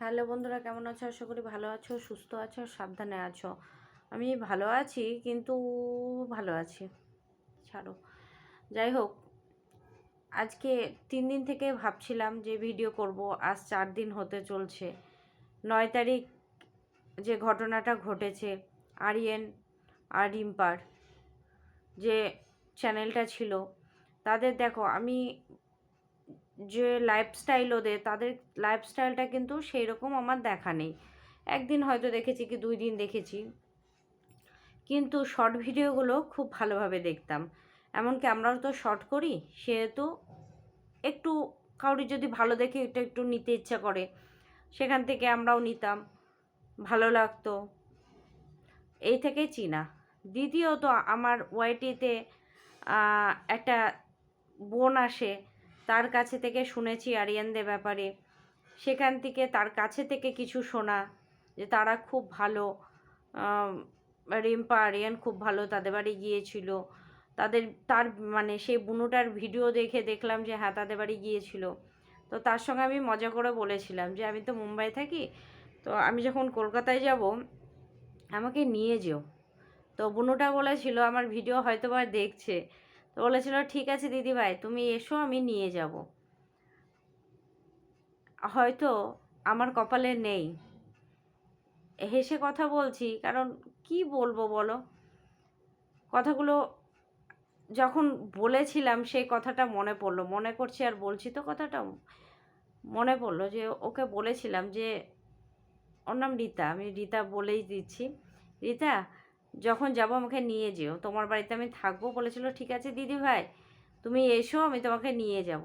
Hello বন্ধুরা, কেমন আছো? আশা করি ভালো আছো, সুস্থ আছো, সাবধানে আছো। আমি ভালো আছি, কিন্তু ভালো আছি। ছাড়ো। যাই হোক, আজকে তিন দিন থেকে ভাবছিলাম যে ভিডিও করব, আজ চার দিন হতে চলছে। নয় তারিখ যে ঘটনাটা ঘটেছে, আরিয়েন আর রিম্পার যে চ্যানেলটা ছিল, তাদের দেখো, আমি যে লাইফস্টাইল ওদের, তাদের লাইফস্টাইলটা কিন্তু সেই রকম আমার দেখা নেই। একদিন হয়তো দেখেছি কি দুই দিন দেখেছি। কিন্তু শর্ট ভিডিওগুলো খুব ভালোভাবে দেখতাম। এমনকি আমরাও তো শর্ট করি, সেহেতু একটু কাউরি যদি ভালো দেখে এটা একটু নিতে ইচ্ছা করে, সেখান থেকে আমরাও নিতাম, ভালো লাগতো। এই থেকেই চিনা। দ্বিতীয়ত আমার ওয়াইটিতে একটা বোন আসে তার কাছে থেকে শুনেছি আরিয়ানদের ব্যাপারে। সেখান থেকে তার কাছে থেকে কিছু শোনা যে তারা খুব ভালো রিম্পা, আরিয়ান খুব ভালো, তাদের বাড়ি গিয়েছিল। তাদের, তার মানে সেই বুনুটার ভিডিও দেখে দেখলাম যে হ্যাঁ তাদের বাড়ি গিয়েছিল। তো তার সঙ্গে আমি মজা করে বলেছিলাম যে আমি তো মুম্বাই থাকি, তো আমি যখন কলকাতায় যাব, আমাকে নিয়ে যেও। তো বুনুটা বলেছিল, আমার ভিডিও হয়তো বা দেখছে। তো বলেছিল, ঠিক আছে দিদিভাই, তুমি এসো, আমি নিয়ে যাব। হয়তো আমার কপালে নেই। হেসে কথা বলছি, কারণ কি বলব বলো? কথাগুলো যখন বলেছিলাম, সেই কথাটা মনে পড়ল। মনে করছি আর বলছি তো কথাটা মনে পড়ল যে, ওকে বলেছিলাম যে, ওর নাম রীতা, আমি রীতা বলেই দিচ্ছি। রীতা যখন যাব আমাকে নিয়ে যেও। তোমার বাড়িতে আমি থাকব বলেছিল, ঠিক আছে দিদি ভাই, তুমি এসো, আমি তোমাকে নিয়ে যাব।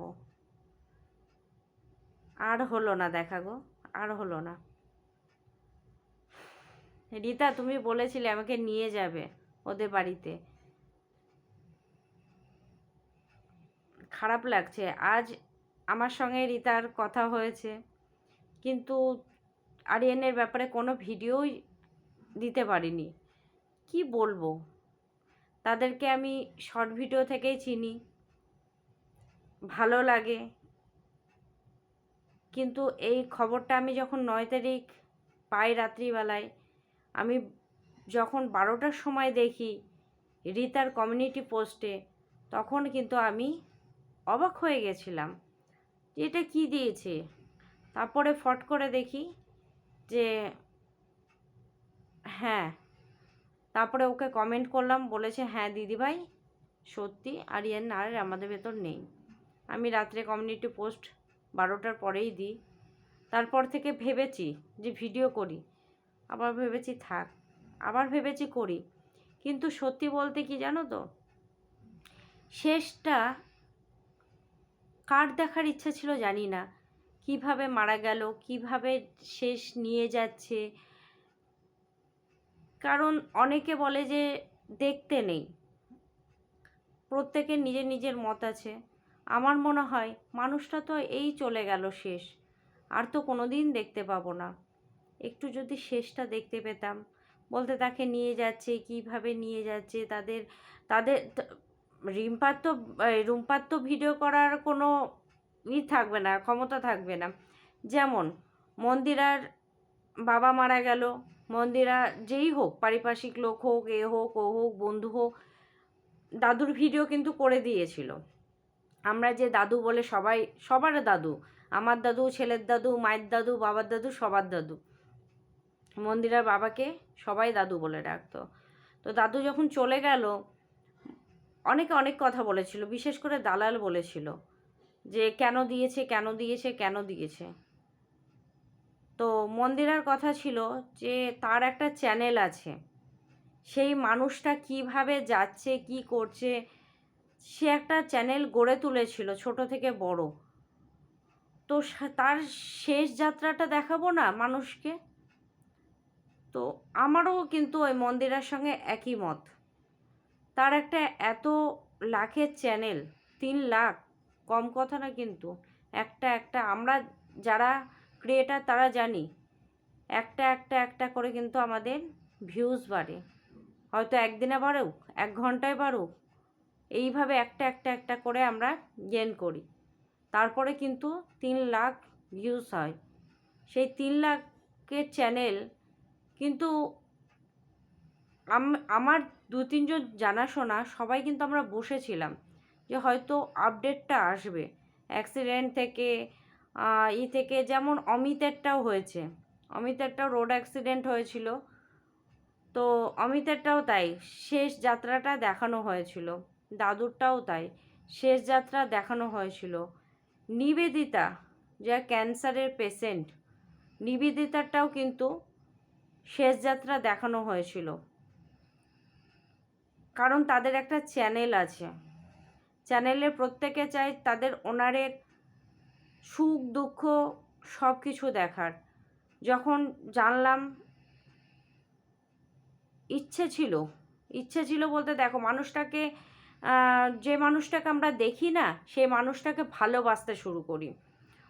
আর হলো না দেখা গো, আর হলো না। রীতা, তুমি বলেছিলে আমাকে নিয়ে যাবে ওদের বাড়িতে। খারাপ লাগছে। আজ আমার সঙ্গে রীতার কথা হয়েছে, কিন্তু আরিয়ানের ব্যাপারে কোনো ভিডিওই দিতে পারিনি। কি বলব? তাদেরকে আমি শর্ট ভিডিও থেকেই চিনি। ভালো লাগে। কিন্তু এই খবরটা আমি যখন নয় তারিখ পাই রাত্রিবেলায়, আমি যখন বারোটার সময় দেখি রিতার কমিউনিটি পোস্টে তখন কিন্তু আমি অবাক হয়ে গেছিলাম যে এটা কী দিয়েছে? তারপরে ফট করে দেখি যে হ্যাঁ তারপরে ওকে কমেন্ট করলাম, বলেছে হ্যাঁ দিদিভাই, সত্যি আর আরিয়ান আর আমাদের ভেতর নেই। আমি রাত্রে কমিউনিটি পোস্ট বারোটার পরেই দিই। তারপর থেকে ভেবেছি যে ভিডিও করি। আবার ভেবেছি থাক, আবার ভেবেছি করি। কিন্তু সত্যি বলতে কি জানো তো? শেষটা কার দেখার ইচ্ছা ছিল জানি না। কীভাবে মারা গেল, কীভাবে শেষ নিয়ে যাচ্ছে কারণ অনেকে বলে যে দেখতে নেই। প্রত্যেকের নিজের নিজের মত আছে। আমার মনে হয় মানুষটা তো এই চলে গেল শেষ। আর তো কোনো দিন দেখতে পাবো না। একটু যদি শেষটা দেখতে পেতাম। বলতে তাকে নিয়ে যাচ্ছে, কীভাবে নিয়ে যাচ্ছে, তাদের তাদের রিম্পার তো রুম্পার তো ভিডিও করার কোনো ই থাকবে না, ক্ষমতা থাকবে না। যেমন মন্দিরার বাবা মারা গেল মন্দিরা যেই হোক, পারিপার্শ্বিক লোক হোক, এ হোক, ও হোক, বন্ধু হোক, দাদুর ভিডিও কিন্তু করে দিয়েছিল। আমরা যে দাদু বলে সবাই, সবার দাদু, আমার দাদু, ছেলের দাদু, মায়ের দাদু, বাবার দাদু, সবার দাদু। মন্দিরার বাবাকে সবাই দাদু বলে ডাকতো। তো দাদু যখন চলে গেল, অনেকে অনেক কথা বলেছিল, বিশেষ করে দালাল বলেছিল যে কেন দিয়েছে কেন দিয়েছে কেন দিয়েছে। তো মন্দিরার কথা ছিল যে তার একটা চ্যানেল আছে। সেই মানুষটা কীভাবে যাচ্ছে, কি করছে, সে একটা চ্যানেল গড়ে তুলেছিল ছোট থেকে বড়। তো তার শেষ যাত্রাটা দেখাবো না মানুষকে? তো আমারও কিন্তু ওই মন্দিরের সঙ্গে একই মত। তার একটা এত লাখের চ্যানেল, তিন লাখ, কম কথা না কিন্তু, একটা একটা আমরা যারা ক্রিয়েটার তারা জানি। একটা একটা একটা করে কিন্তু আমাদের ভিউজ বাড়ে। হয়তো একদিনে বাড়ুক, এক ঘন্টায় বাড়ুক। এইভাবে একটা একটা একটা করে আমরা গেন করি। তারপরে কিন্তু তিন লাখ ভিউজ হয়। সেই তিন লাখের চ্যানেল কিন্তু আম- আমার দু তিনজন জানাশোনা সবাই কিন্তু আমরা বসেছিলাম যে হয়তো আপডেটটা আসবে। অ্যাক্সিডেন্ট থেকে ই থেকে যেমন অমিতেরটাও হয়েছে। অমিতেরটাও রোড অ্যাক্সিডেন্ট হয়েছিল। তো অমিতেরটাও তাই, শেষ যাত্রাটা দেখানো হয়েছিল। দাদুরটাও তাই, শেষ যাত্রা দেখানো হয়েছিল। নিবেদিতা, যা ক্যান্সারের পেশেন্ট নিবেদিতারটাও কিন্তু শেষ যাত্রা দেখানো হয়েছিল। কারণ তাদের একটা চ্যানেল আছে। চ্যানেলে প্রত্যেকে চায় তাদের ওনারের সুখ, দুঃখ সব কিছু দেখার। যখন জানলাম, ইচ্ছে ছিল ইচ্ছে ছিল বলতে দেখো মানুষটাকে যে মানুষটাকে আমরা দেখি না, সেই মানুষটাকে ভালোবাসতে শুরু করি।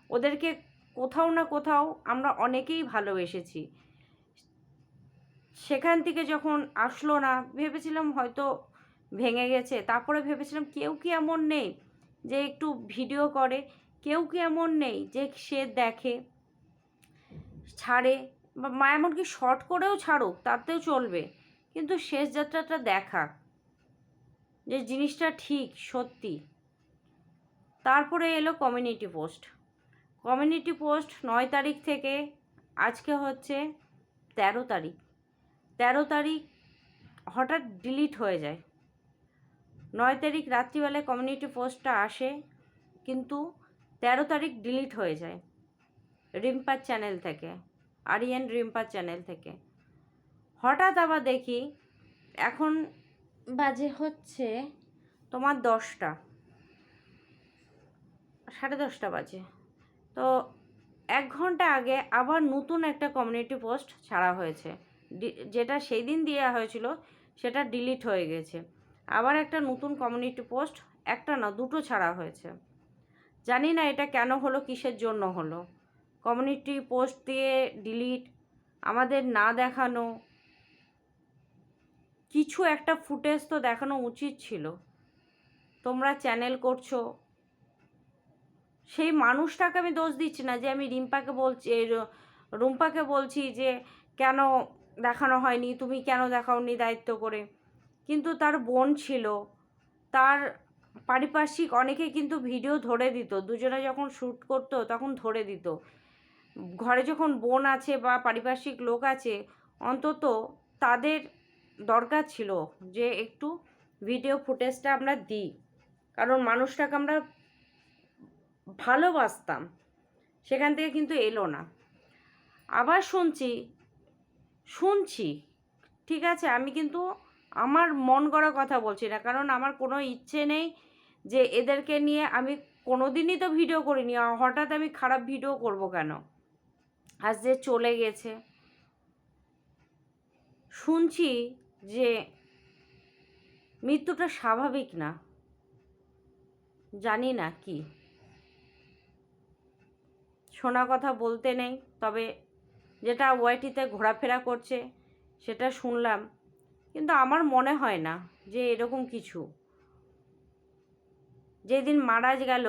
ওদেরকে কোথাও না কোথাও আমরা অনেকেই ভালোবেসেছি। সেখান থেকে যখন আসলো না, ভেবেছিলাম হয়তো ভেঙে গেছে। তারপরে ভেবেছিলাম কেউ কি এমন নেই যে একটু ভিডিও করে। কেউ কি এমন নেই যে সে দেখে, ছাড়ে বা মা এমনকি শর্ট করেও ছাড়ুক, তাতেও চলবে। কিন্তু শেষ যাত্রাটা দেখা, যে জিনিসটা ঠিক, সত্যি। তারপরে এলো কমিউনিটি পোস্ট কমিউনিটি পোস্ট নয় তারিখ থেকে, আজকে হচ্ছে তেরো তারিখ। তেরো তারিখ হঠাৎ ডিলিট হয়ে যায়। নয় তারিখ রাত্রিবেলায় কমিউনিটি পোস্টটা আসে, কিন্তু তেরো তারিখ ডিলিট হয়ে যায়। রিম্পার চ্যানেল থেকে, আরিয়ান রিম্পার চ্যানেল থেকে। হঠাৎ আবার দেখি, এখন বাজে হচ্ছে তোমার দশটা। সাড়ে দশটা বাজে। তো এক ঘণ্টা আগে আবার নতুন একটা কমিউনিটি পোস্ট ছাড়া হয়েছে। যেটা সেই দিন দেওয়া হয়েছিল, সেটা ডিলিট হয়ে গেছে। আবার একটা নতুন কমিউনিটি পোস্ট একটা না, দুটো ছাড়া হয়েছে। জানি না এটা কেন হলো, কিসের জন্য হলো। কমিউনিটি পোস্ট দিয়ে ডিলিট আমাদের না দেখানো, কিছু একটা ফুটেজ তো দেখানো উচিত ছিল। তোমরা চ্যানেল করছ। সেই মানুষটাকে আমি দোষ দিচ্ছি না যে আমি রিম্পাকে বলছি রুম্পাকে বলছি যে কেন দেখানো হয়নি, তুমি কেন দেখাওনি দায়িত্ব করে। কিন্তু তার বোন ছিল, তার পারিপার্শ্বিক অনেকে কিন্তু ভিডিও ধরে দিত। দুজনে যখন শ্যুট করতো, তখন ধরে দিত। ঘরে যখন বোন আছে বা পারিপার্শ্বিক লোক আছে, অন্তত তাদের দরকার ছিল যে একটু ভিডিও ফুটেজটা আমরা দিই। কারণ মানুষটাকে আমরা ভালোবাসতাম। সেখান থেকে কিন্তু এলো না। আবার শুনছি শুনছি, ঠিক আছে? আমি কিন্তু আমার মন গড়া কথা বলছি না। কারণ আমার কোনো ইচ্ছে নেই যে এদেরকে নিয়ে আমি কোনো দিনই তো ভিডিও করিনি। হঠাৎ আমি খারাপ ভিডিও করব কেন? আজ যে চলে গেছে। শুনছি যে মৃত্যুটা স্বাভাবিক না। জানি না কি। শোনা কথা বলতে নেই, তবে যেটা ওয়াইটিতে ঘোরাফেরা করছে, সেটা শুনলাম। কিন্তু আমার মনে হয় না যে এরকম কিছু। যেদিন মারা গেল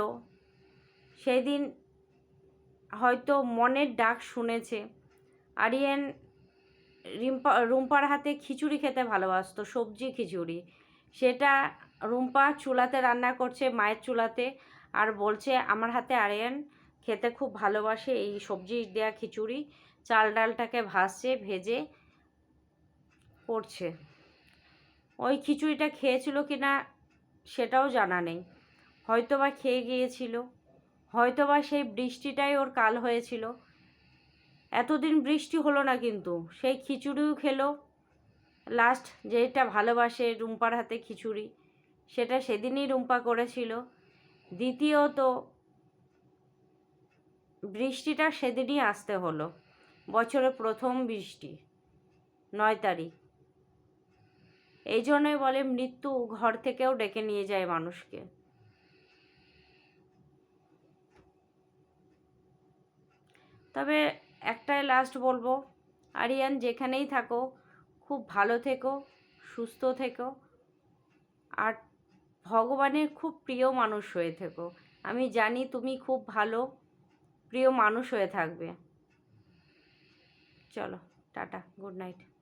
সেই দিন হয়তো মনের ডাক শুনেছে। আরিয়ান রিম্পা, রুম্পার হাতে খিচুড়ি খেতে ভালোবাসতো, সবজি খিচুড়ি। সেটা রুম্পা চুলাতে রান্না করছে, মায়ের চুলাতে, আর বলছে, আমার হাতে আরিয়ান খেতে খুব ভালোবাসে, এই সবজি দেওয়া খিচুড়ি, চাল ডালটাকে ভাসছে ভেজে করছে। ওই খিচুড়িটা খেয়েছিল কি না সেটাও জানা নেই। হয়তো বা খেয়ে গিয়েছিল হয়তো বা সেই বৃষ্টিটাই ওর কাল হয়েছিল। এতদিন বৃষ্টি হলো না কিন্তু, সেই খিচুড়িও খেলো। লাস্ট যেটা ভালোবাসে রুম্পার হাতে খিচুড়ি, সেটা সেদিনই রুম্পা করেছিল। দ্বিতীয়ত, বৃষ্টিটা সেদিনই আসতে হলো, বছরের প্রথম বৃষ্টি, নয় তারিখ। এই জন্যই বলে মৃত্যু ঘর থেকেও ডেকে নিয়ে যায় মানুষকে। তবে একটাই লাস্ট বলব, আরিয়ান যেখানেই থাকো, খুব ভালো থেকো, সুস্থ থেকো, আর ভগবানের খুব প্রিয় মানুষ হয়ে থেকো। আমি জানি তুমি খুব ভালো, প্রিয় মানুষ হয়ে থাকবে। চলো, টাটা গুড নাইট